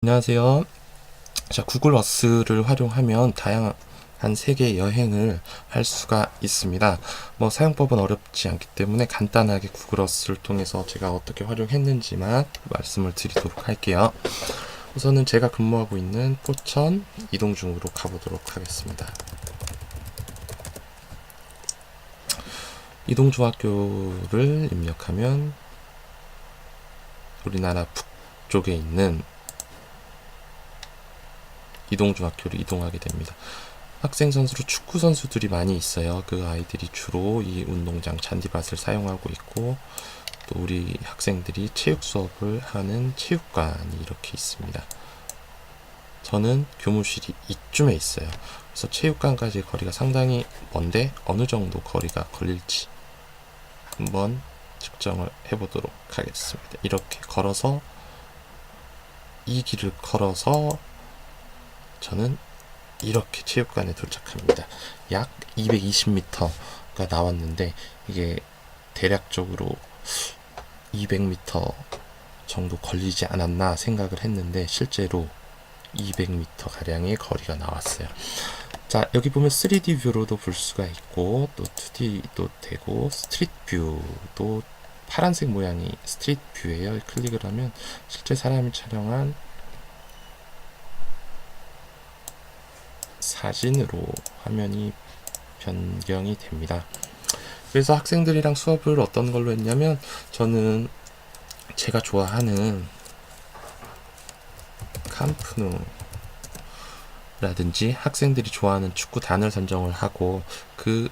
안녕하세요. 자, 구글 어스를 활용하면 다양한 세계 여행을 할 수가 있습니다. 뭐 사용법은 어렵지 않기 때문에 간단하게 구글 어스를 통해서 제가 어떻게 활용했는지만 말씀을 드리도록 할게요. 우선은 제가 근무하고 있는 포천 이동 중으로 가보도록 하겠습니다. 이동중학교를 입력하면 우리나라 북쪽에 있는 이동중학교로 이동하게 됩니다. 학생 선수로 축구 선수들이 많이 있어요. 그 아이들이 주로 이 운동장 잔디밭을 사용하고 있고 또 우리 학생들이 체육 수업을 하는 체육관이 이렇게 있습니다. 저는 교무실이 이쯤에 있어요. 그래서 체육관까지 거리가 상당히 먼데 어느 정도 거리가 걸릴지 한번 측정을 해보도록 하겠습니다. 이렇게 걸어서 이 길을 걸어서 저는 이렇게 체육관에 도착합니다. 약 220m가 나왔는데 이게 대략적으로 200m 정도 걸리지 않았나 생각을 했는데 실제로 200m 가량의 거리가 나왔어요. 자, 여기 보면 3D 뷰로도 볼 수가 있고 또 2D도 되고 스트릿 뷰도 파란색 모양이 스트릿 뷰예요. 클릭을 하면 실제 사람이 촬영한 사진으로 화면이 변경이 됩니다. 그래서 학생들이랑 수업을 어떤 걸로 했냐면 저는 제가 좋아하는 캄프누라든지 학생들이 좋아하는 축구 단을 선정을 하고 그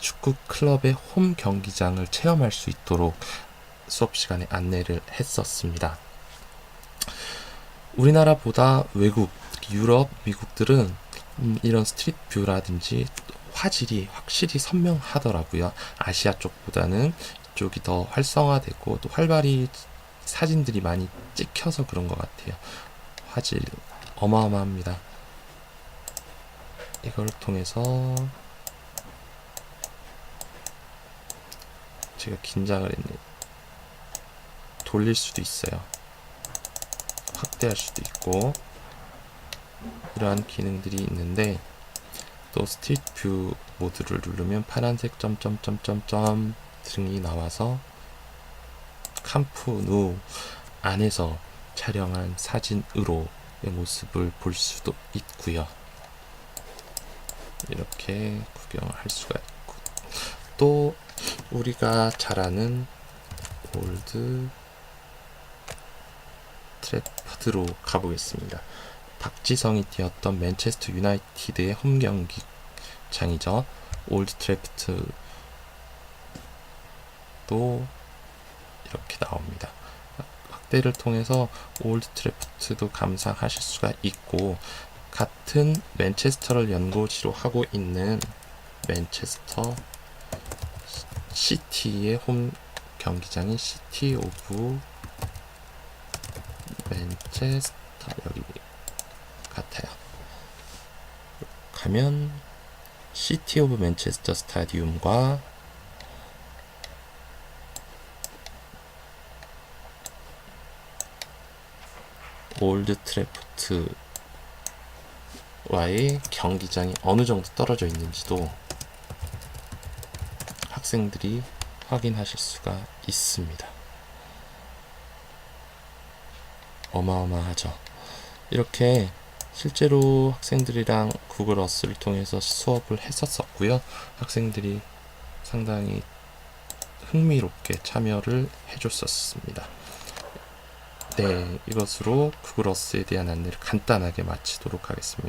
축구 클럽의 홈 경기장을 체험할 수 있도록 수업 시간에 안내를 했었습니다. 우리나라보다 외국, 유럽, 미국들은 음, 이런 스트릿 뷰라든지 화질이 확실히 선명하더라고요. 아시아 쪽보다는 이쪽이 더 활성화되고 또 활발히 사진들이 많이 찍혀서 그런 것 같아요. 화질 어마어마합니다. 이걸 통해서 제가 긴장을 했네. 돌릴 수도 있어요. 확대할 수도 있고 이러한 기능들이 있는데 또 스트릿 뷰 모드를 누르면 파란색 점점점점점 등이 나와서 캄프누 안에서 촬영한 사진으로의 모습을 볼 수도 있고요. 이렇게 구경을 할 수가 있고 또 우리가 잘 아는 올드 트래퍼드로 가보겠습니다. 박지성이 뛰었던 맨체스터 유나이티드의 홈 경기장이죠. 올드 트래프트도 이렇게 나옵니다. 확대를 통해서 올드 트래프트도 감상하실 수가 있고 같은 맨체스터를 연고지로 하고 있는 맨체스터 시티의 홈 경기장인 시티 오브 맨체스터 여기 같아요. 가면 시티 오브 맨체스터 스타디움과 올드 트래프트와의 경기장이 어느 정도 떨어져 있는지도 학생들이 확인하실 수가 있습니다. 어마어마하죠. 이렇게 실제로 학생들이랑 구글 어스를 통해서 수업을 했었었고요. 학생들이 상당히 흥미롭게 참여를 해줬었습니다. 네, 이것으로 구글 어스에 대한 안내를 간단하게 마치도록 하겠습니다.